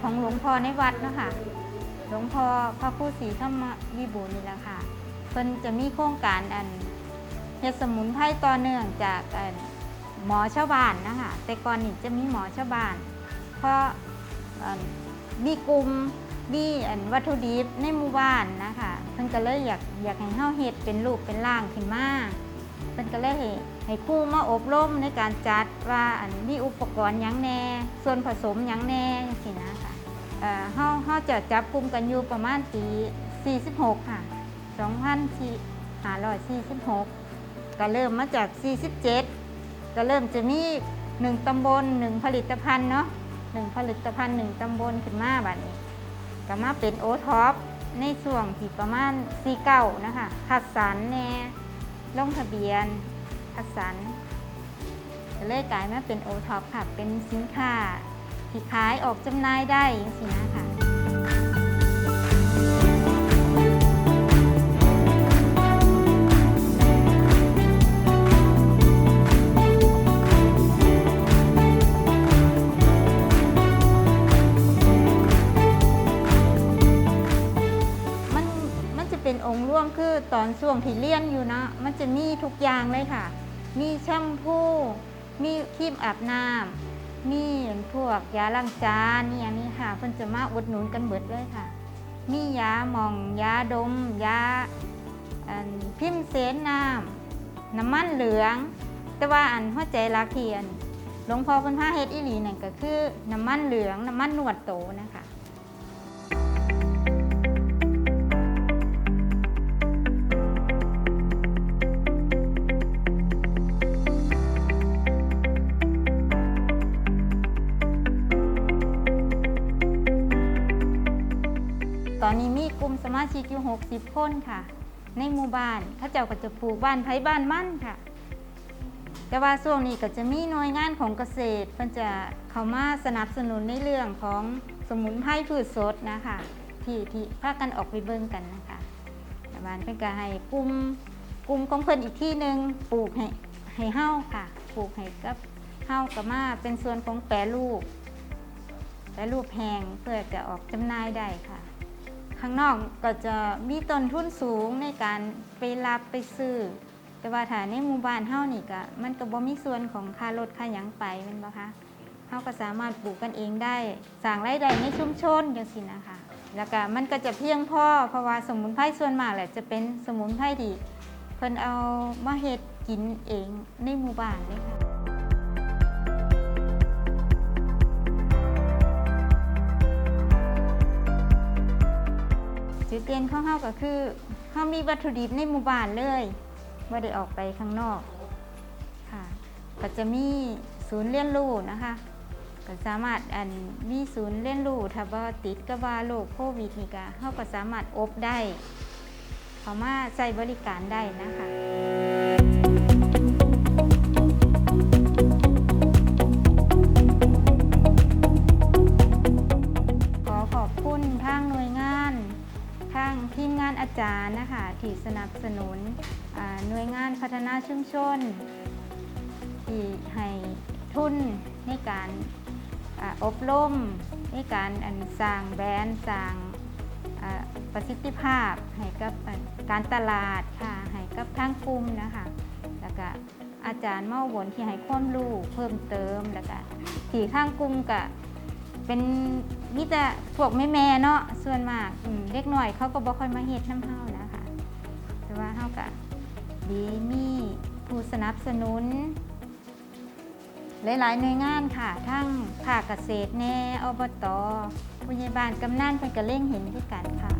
ของหลวงพ่อในวัดเนาะค่ะ หลวงพ่อพระผู้ศรีธรรมวิบูลนี่แหละค่ะเพิ่นจะมีโครงการอันเฮ็ดสมุนไพรต่อเนื่องจากอันหมอชาวบ้านนะคะแต่ก่อนนี่จะมีหมอชาวบ้าน เพราะมีกลุ่มมีอันวัตถุดิบในหมู่บ้านนะคะเพิ่นก็เลยอยากอยากให้เฮาเฮ็ดเป็นรูปเป็นร่างขึ้นมาเพิ่นก็เลยให้ให้ครูมาอบรมในการจัดว่าอันมีอุปกรณ์หยังแหน่ ส่วนผสมหยังแหน่จังซี่นะคะ เอ่อเฮาเฮาจะจับกลุ่มกันอยู่ประมาณปี46ค่ะ2546 ก็เริ่มมาจาก 47 ก็เริ่มจะมีหนึ่งตำบลหนึ่งผลิตภัณฑ์เนาะหนึ่งผลิตภัณฑ์หนึ่งตำบลขึ้นมาบัดนี้ก็มาเป็นโอท็อปในช่วงที่ประมาณซีเก้านะคะคัดสรรแน่ลงทะเบียนคัดสรรเลยกลายมาเป็นโอท็อปค่ะ เป็นสินค้า ที่ขายออกจำหน่ายได้อย่างสินะคะมันมันจะเป็นองค์ร่วมคือตอนช่วงที่เลี้ยนอยู่นะ มันจะมีทุกอย่างเลยค่ะ มีแชมพู มีครีมอาบน้ำ มีพวกยาล้างจานนี่อย่างนี้ค่ะ เพิ่นจะมาอุดหนุนกันเบิดเลยค่ะ มียาหมองยาดมยาพิมพ์เสนน้ำน้ำมันเหลือง แต่ว่าอันหัวใจรักเทียนหลวงพ่อเพิ่นพาเฮ็ดอีหลีนั่นก็คือน้ำมันเหลืองน้ำมันหนวดโตนะคะ ตอนนี้มีกลุ่มสมาชิกอยู่60 คนค่ะ ในหมู่บ้านเขาเจ้าก็จะปลูกบ้านไผ่บ้านมั่นค่ะ แต่ว่าช่วงนี้ก็จะมีหน่วยงานของเกษตรเพิ่นจะเข้ามาสนับสนุนในเรื่องของสมุนไพรพืชสดนะคะที่ที่พากันออกไปเบิ่งกันนะคะแต่บ้านเพิ่นก็ให้กลุ่มกลุ่มของเพิ่นอีกที่หนึ่งปลูกให้ให้เฮาค่ะปลูกให้กับเฮากับมาเป็นส่วนของแปรรูปแปรรูปแห้งเพื่อจะออกจำหน่ายได้ค่ะ ข้างนอกก็จะมีต้นทุนสูงในการไปรับไปซื้อ แต่ว่าถ้าในหมู่บ้านเฮานี่ก็มันก็บ่มีส่วนของค่ารถค่าหยังไปแม่นบ่คะเฮาก็สามารถปลูกกันเองได้สร้างรายได้ในชุมชนจังซี่นะคะ แล้วก็มันก็จะเพียงพอเพราะว่าสมุนไพรส่วนมากแหละจะเป็นสมุนไพรที่เพิ่นเอามาเฮ็ดกินเองในหมู่บ้านเลยค่ะ จุดเด่นของเฮาก็คือเฮามีวัตถุดิบในหมู่บ้านเลยบ่ได้ออกไปข้างนอกค่ะ ก็จะมีศูนย์เรียนรู้นะคะก็สามารถอันมีศูนย์เรียนรู้ถ้าบ่ติดกับว่าโรคโควิดนี่ก็เฮาก็สามารถอบได้เข้ามาใช้บริการได้นะคะ สนุนหน่วยงานพัฒนาชุมชน ที่ให้ทุนในการออบรมในการสร้างแบรนด์สร้างประสิทธิภาพให้กับการตลาดค่ะให้กับทางกลุ่มนะคะแล้วก็อาจารย์เมาวนที่ให้ความรู้เพิ่มเติมแล้วก็ที่ข้างกลุ่มก็เป็นมีแต่พวกแม่แม่เนาะส่วนมากเล็กหน่อยเขาก็บ่ค่อยมาเฮ็ดน้ำเฮานะ ว่าเฮากับดีมีผู้สนับสนุน หลายๆหน่วยงานค่ะ ทั้งภาคเกษตรแน่อบตผู้ใหญ่บ้านกำนันเพิ่นก็เล่งเห็นด้วยกันค่ะ